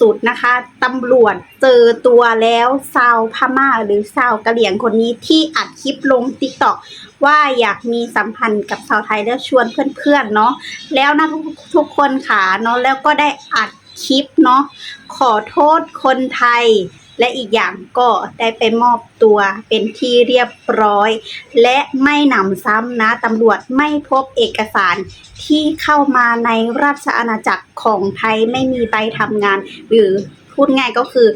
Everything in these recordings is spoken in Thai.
สุดนะคะตำรวจเจอตัวแล้วสาวพม่าหรือสาวกะเหรี่ยงคนนี้ที่อัดคลิปลงติ๊กต็อกว่าอยากมีสัมพันธ์กับชาวไทยแล้วชวนเพื่อนๆเนาะแล้วนะทุกทุกคนค่ะเนาะแล้วก็ได้อัดคลิปเนาะขอโทษคนไทย และอีกอย่างก็ได้ไปมอบตัวเป็นที่เรียบร้อย และไม่หนำซ้ำนะตำรวจไม่พบเอกสารที่เข้ามาในราชอาณาจักรของไทยไม่มีใบทำงาน หรือพูดง่ายก็คือ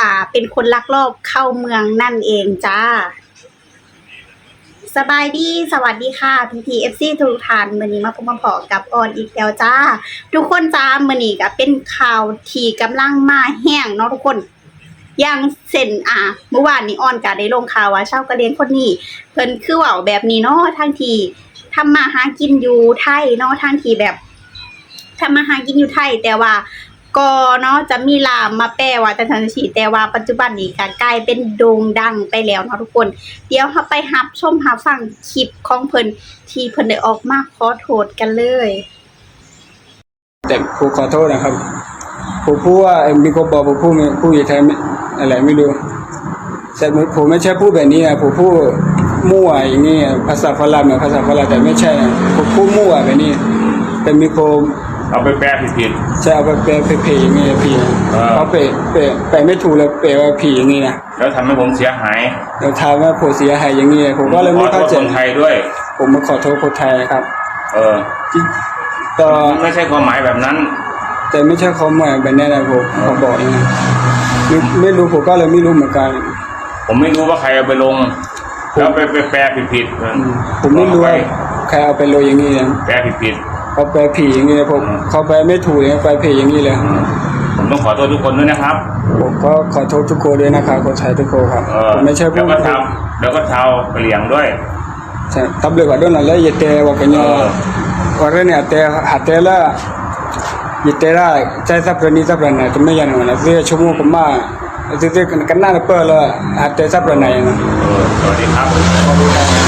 อ่าเป็นคนลักลอบเข้าเมืองนั่นเองจ้าสบายดีสวัสดีค่ะพีพีเอฟซีทุกท่านมือนี้มาพบมาพอกับออนอีกแล้วจ้า ทุกคนจ้ามือนี้ก็เป็นข่าวที่กำลังมาแห้งเนาะทุกคน อย่างเส้นอ่าเมื่อวานนี้ออนก็ได้ลงข่าวว่าชาวกะเหรียงคนนี้ เพิ่นคือว้าแบบนี้เนาะทั้งที่ทำมาหากินอยู่ไทยเนาะทั้งทีแบบทำมาหากินอยู่ไทย แต่ว่าก็เนาะจะมีลามมาแปลว่าแต่ทันทีแต่ว่าปัจจุบันนี้ก็กลายเป็นโด่งดังไปแล้วเนาะทุกคน เดี๋ยวเราไปรับชมรับฟังคลิปของเพิ่นที่เพิ่นได้ออกมาขอโทษกันเลย แต่ผมขอโทษนะครับผมพูดว่ามีคนบอกผมพูดไม่พูดอย่างไทยไม่ อะไรไม่รู้แต่ผมไม่ใช่พูดแบบนี้นะผมพูดมั่วอย่างนี้ภาษาฝรั่งอะภาษาฝรั่งแต่ไม่ใช่นะผมพูดมั่วแบบนี้แต่มีคนเอาไปแปลผิดจะเอาไปแปลเพยๆอย่างนี้นะพี่เออเขาเปะเปะแปลไม่ถูกเลยเปลว่าผีอย่างนี้นะๆแล้วทำให้ผมเสียหายเราทำว่าผมเสียหายอย่างนี้ผมก็เลยขไม่อโทเข้าษใจคนไทยด้วย ผมมาขอโทษคนไทยนะครับ เออที่ก็ไม่ใช่ความหมายแบบนั้น แต่ไม่ใช่เขาหมายแบบนี้นะผมเขาบอกอย่างนี้ ไม่ไม่รู้ผมก็เลยไม่รู้เหมือนกัน ผมไม่รู้ว่าใครเอาไปลงแล้วไปไปแปลผิดๆอืมผมไม่รู้ว่าใครเอาไปโรยอย่างนี้นะแปลผิดเขาไปผีอย่างนี้นะผมเขาไปไม่ถูกเลยไปผีอย่างนี้เลยๆผมต้องขอโทษทุกคนด้วยนะครับ ผมก็ขอโทษทุกคนด้วยนะครับคนไทยทุกคนครับเออผมไม่ใช่พูแล้ดวก็ทำแล้วก็ชาวกะเหลี่ยงด้วย ใช่ตับเลยว่าโดนอะไรยเตว่ากันยเออ ว่าเรื่องเนี่ยเตหัดเตละยเตละใจสับเรนี้สับเรไหนจะไม่ยันหัว นะเสียชั่วโมงผมมาเสียกันหน้าเปิดละหัดเตสับเรไหนนะเออสวัสดีครับ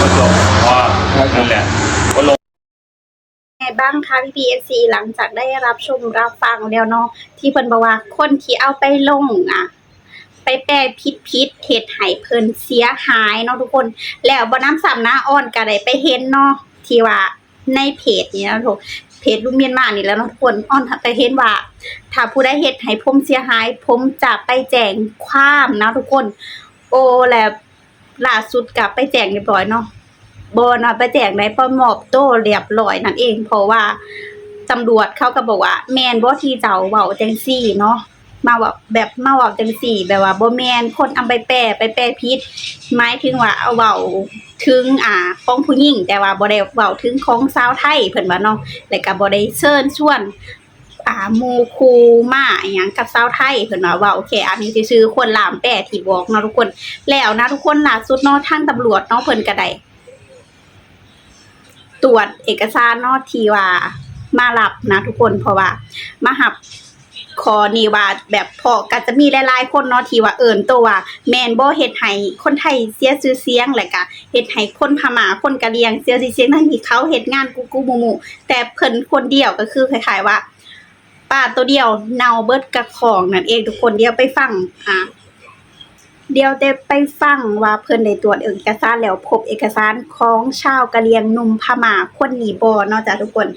ก็จบพอนั่นแหละก็ลงไงบ้างคะพี่พีเอซีหลังจากได้รับชมรับฟังแล้วเนาะที่เพิ่นบอกว่าคนที่เอาไปลงอะ ไปแปลพิษพิษเหตุให้เพิ่นเสียหายเนาะทุกคน แล้วบ่น้ำซ้ำนะอ่อนก็ได้ไปเห็นเนาะที่ว่าในเพจนี้นะทุกเพจลุงเมียนมานี่แล้วนะทุกคนอ่อนไปเห็นว่า ถ้าผู้ได้เฮ็ดให้ผมเสียหาย ผมจะไปแจ้งความนะทุกคน โอ้แล้วล่าสุดกับไปแจ้งเรียบร้อยเนาะบอนะไปแจงในปอมอบโต้เรียบร้อยนั่นเอง เพราะว่าตำรวจเขาก็บอกว่า แมนบอที่เจ้าเวาเจงซี่เนาะ มาว่าแบบมาว้าจังซี่แบบว่าบ่แมนคนเอาไปแปลไปแปลผิดหมายถึงว่าเอาเว้าถึงอ่าของผู้หญิงแต่ว่าบ่ได้เว้าถึงของชาวไทยเพิ่นว่าเนาะแล้วก็บ่ได้เชิญชวนอ่าหมู่คูมาอหยังกับชาวไทยเพิ่นว่าเว้าแค่อันนี้ซื่อๆคนลามแปลที่บอกเนาะทุกคน แล้วนะทุกคนล่าสุดเนาะทางตำรวจเนาะเพิ่นก็ได้ตรวจเอกสารเนอกทีว่ามารับนะทุกคนเพราะว่ามาหับ คอนี่ว่าแบบพอก็จะมีหลายๆคนเนาะที่ว่าเอิ้นตัวว่าแม่นบ่เฮ็ดให้คนไทยเสียชื่อเสียงแล้วก็เฮ็ดให้คนพม่าคนกะเหรี่ยงเสียชื่อเสียงทั้งที่เขาเฮ็ดงานกุกุมุมุแต่เพิ่นคนเดียวก็คือคล้ายๆว่าป้าตัวเดียวเนาเบิดกระของนั่นเองทุกคนเดียวไปฟังอ่าเดียวได้ไปฟังว่าเพิ่นได้ตรวจเอกสารแล้วพบเอกสารของชาวกะเหรี่ยงหนุ่มพม่าคนนี้บ่เนาะจ้ะทุกคน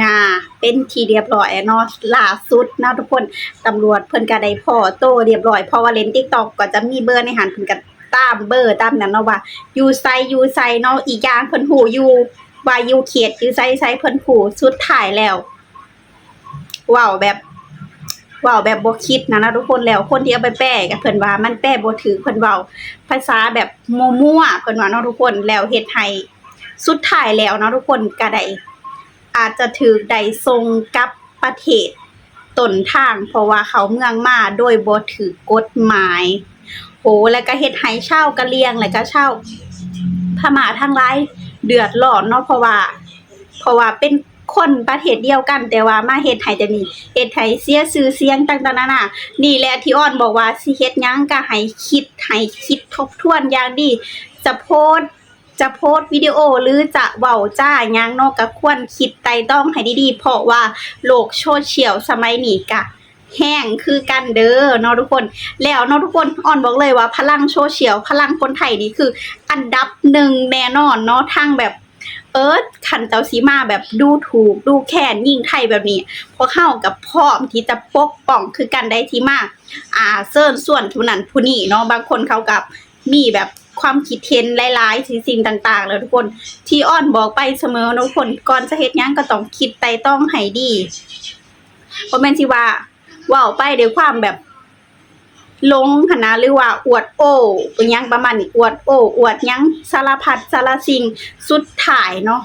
ง่าเป็นทีเรียบร้อยเนาะล่าสุดนะทุกคนตำรวจเพิ่นก็ได้พ่อโตเรียบร้อยเพราะว่าเล่น TikTok ก็จะมีเบอร์ในหันเพิ่นก็ตามเบอร์ตามนั้นเนาะว่าอยู่ไสอยู่ไสเนาะอีกอย่างเพิ่นฮู้อยู่ว่าอยู่เขตอยู่ไสไสเพิ่นฮู้สุดท้ายแล้วว้าวแบบว้าแบบบ่คิดนะนะทุกคนแล้วคนที่เอาไปแปลก็เพิ่นว่ามันแปลบ่ถูกเพิ่นเว้าภาษาแบบมั่วๆเพิ่นว่าเนาะทุกคนแล้วเฮ็ดให้สุดท้ายแล้วเนาะทุกคนก็ได้ อาจจะถือใดทรงกับประเทศต้นทาง เพราะว่าเขาเมืองมาโดยบ่ถือกฎหมาย โหแล้วก็เฮ็ดให้ชากะเหรี่ยงแล้วก็ชาพม่าทั้งหลายเดือดร้อนเนาะเพราะว่า เพราะว่าเป็นคนประเทศเดียวกัน แต่ว่ามาเฮ็ดให้จะนี่เฮ็ดให้เสียชื่อเสียงต่างๆนานานี่แหละที่อ้อนบอกว่าสิเฮ็ดหยังก็ให้คิดให้คิดทบทวนอย่างดีจะโพสต์ จะโพสต์วิดีโอหรือจะเว้าจ้าหยังนาะก็ควรคิดไต่ตรองให้ดีๆ เพราะว่าโลกโซเชียลสมัยนี้ก็แห้งคือกันเด้อเนาะทุกคน แล้วเนาะทุกคนอ่อนบอกเลยว่าพลังโซเชียลพลังคนไทยนี่คือ อันดับหนึ่งแน่นอนเนาะทั้งแบบเอิร์ธขันเจ้าสีมาแบบดูถูกดูแค้นยิ่งไทยแบบนี้พวกเข้ากับพร้อมที่จะปกป้องคือกันได้ที่มาก อ่าเซิร์นส่วนผู้นั้นผู้นี้เนาะบางคนเขากับมีแบบ ความคิดเห็นหลายๆสิ่งสิ่งต่างๆ แล้วทุกคนที่อ้อนบอกไปเสมอนะทุกคนก่อนจะเฮ็ดหยังก็ต้องคิดไต่ต้องให้ดีบ่แม่นสิว่าเว้าไปด้วยความแบบลงคณะหรือว่าอวดโอ้เป็นยังประมาณนี้อวดโอ้อวดยังสารพัดสารสิ่งสุดถ่ายเนาะ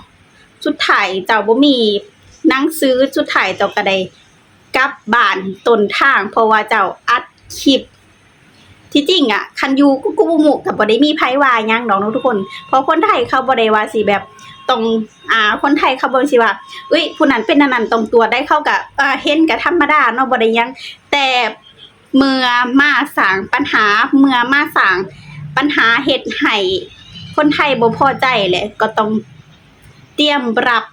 สุดถ่ายเจ้าบ่มีนังซื้อสุดถ่ายเจ้าก็ได้กลับบ้านต้นทาง เพราะว่าเจ้าอัดคลิป ที่จริงอะ คันยูกุกุบุมุกับบ่ได้มีไผว่ายังดอกนะทุกคน เพราะคนไทยเขาบ่ได้วาสิแบบตรงอ่าคนไทยเขาบ่สิว่าเอ้ยผู้นั้นเป็นอันนันตรงตัวได้เข้ากับอ่าเห็นก็ธรรมดาเนาะบ่ได้ยัง แต่เมื่อมาสางปัญหาเมื่อมาสางปัญหาเฮ็ดให้คนไทยบ่พอใจแหละก็ต้องเตรียมรับ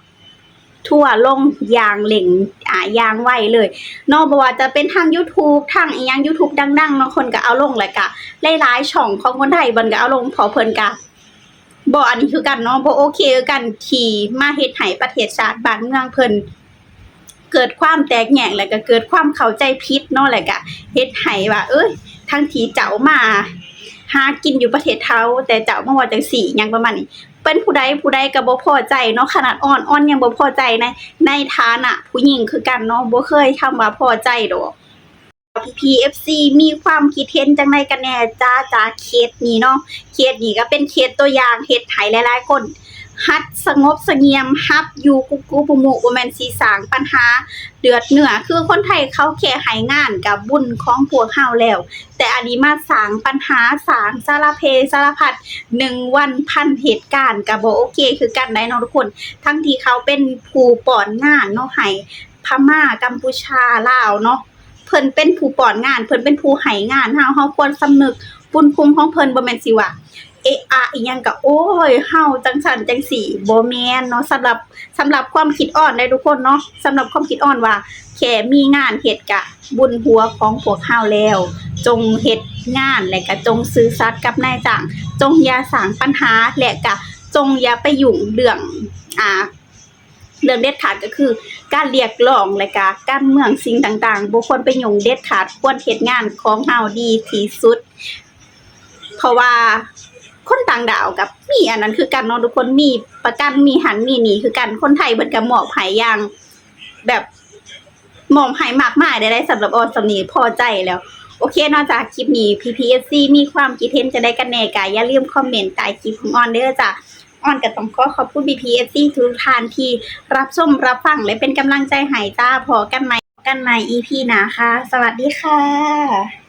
ทั่วลงอย่างเหล่งอ่ายางไวเลยนอกบ่ว่าจะเป็นทาง YouTube ทางอีหยัง YouTube ดังๆเนาะคนก็เอาลงแหละกะหลายๆช่องของคนไทยเบิ่นก็เอาลงเพอเพิ่นกะบ่อันนี้คือกันเนาะบ่โอเคคือกันที่มาเฮ็ดให้ประเทศชาติบ้านเมืองเพิ่นเกิดความแตกแยกแล้วก็เกิดความเข้าใจผิดเนาะแล้วก็เฮ็ดให้ว่า เอ้ยทั้งที่เจ้ามาหากินอยู่ประเทศเฮาแต่เจ้ามาว่าจังซี่ยังประมาณนี้ เป็นผู้ใดผู้ใดก็บ่พอใจเนาะขนาดอ่อนอ่อนยังบ่พอใจในในฐานะผู้หญิงคือกันเนาะบ่เคยคำว่าพอใจดอก PPFC มีความคิดเห็นจังไดกันแน่จ้าจ้าเคสนี้เนาะเคสนี้ก็เป็นเคสตัวอย่างเฮ็ดไห้หลายๆคน ฮัดสงบเสงี่ยมฮับอยู่กุกกุปุมุบ่แมนสิสางปัญหา เดือดเหนือคือคนไทยเขาแค่ให้งานกับบุญของพวกเฮาแล้ว แต่อันนี้มาสางปัญหาสางสารเพสารพัดหนึ่งวันพันเหตุการณ์ก็บ่โอเค คือกันได้เนาะทุกคน ทั้งที่เขาเป็นผู้ปอนงานเนาะให้พม่ากัมพูชาลาวเนาะเพิ่นเป็นผู้ปอนงาน เพิ่นเป็นผู้ให้งานเฮาเฮาควรสำนึกบุญคุณของเพิ่นบ่แม่นสิว่า เอะอะอีหยังก็โอ้ยเฮาจังสันจังสี่บ่แม่นเนาะสำหรับสำหรับความคิดอ่อนได้ทุกคนเนาะสำหรับความคิดอ่อนว่าแค่มีงานเฮ็ดกะบุญหัวของพวกเฮาแล้ว จงเฮ็ดงานและก็จงซื่อสัตย์กับนายจ้างจงอย่าสร้างปัญหาและก็จงอย่าไปยุ่งเรื่องอ่าเรื่องเด็ดขาดก็คือ การเรียกร้องและก็การเมืองสิ่งต่างๆบ่ควรไปยุ่งเด็ดขาดควรเฮ็ดงานของเฮาดีที่สุด เพราะว่า คนต่างดาวกับมีอันนั้นคือกันเนาะทุกคนมีประกันมีหันมีหนีคือกันคนไทยเบิดก็มอบห้อย่าง แบบหมอบให้มากมายได้สำหรับออนสำนีพอใจแล้ว โอเคนอกจากคลิปนี้ PPSC มีความคิดเห็นจะได้กันแน่กาอย่าลืมคอมเมนต์ใต้คลิปของออนเด้อจ้ะออนก็ต้องขอขอบคุณ PPSC ทุกท่านที่รับชมรับฟังและเป็นกำลังใจให้จ้าพอกันใหมกันใหม EP น้าคะ สวัสดีค่ะ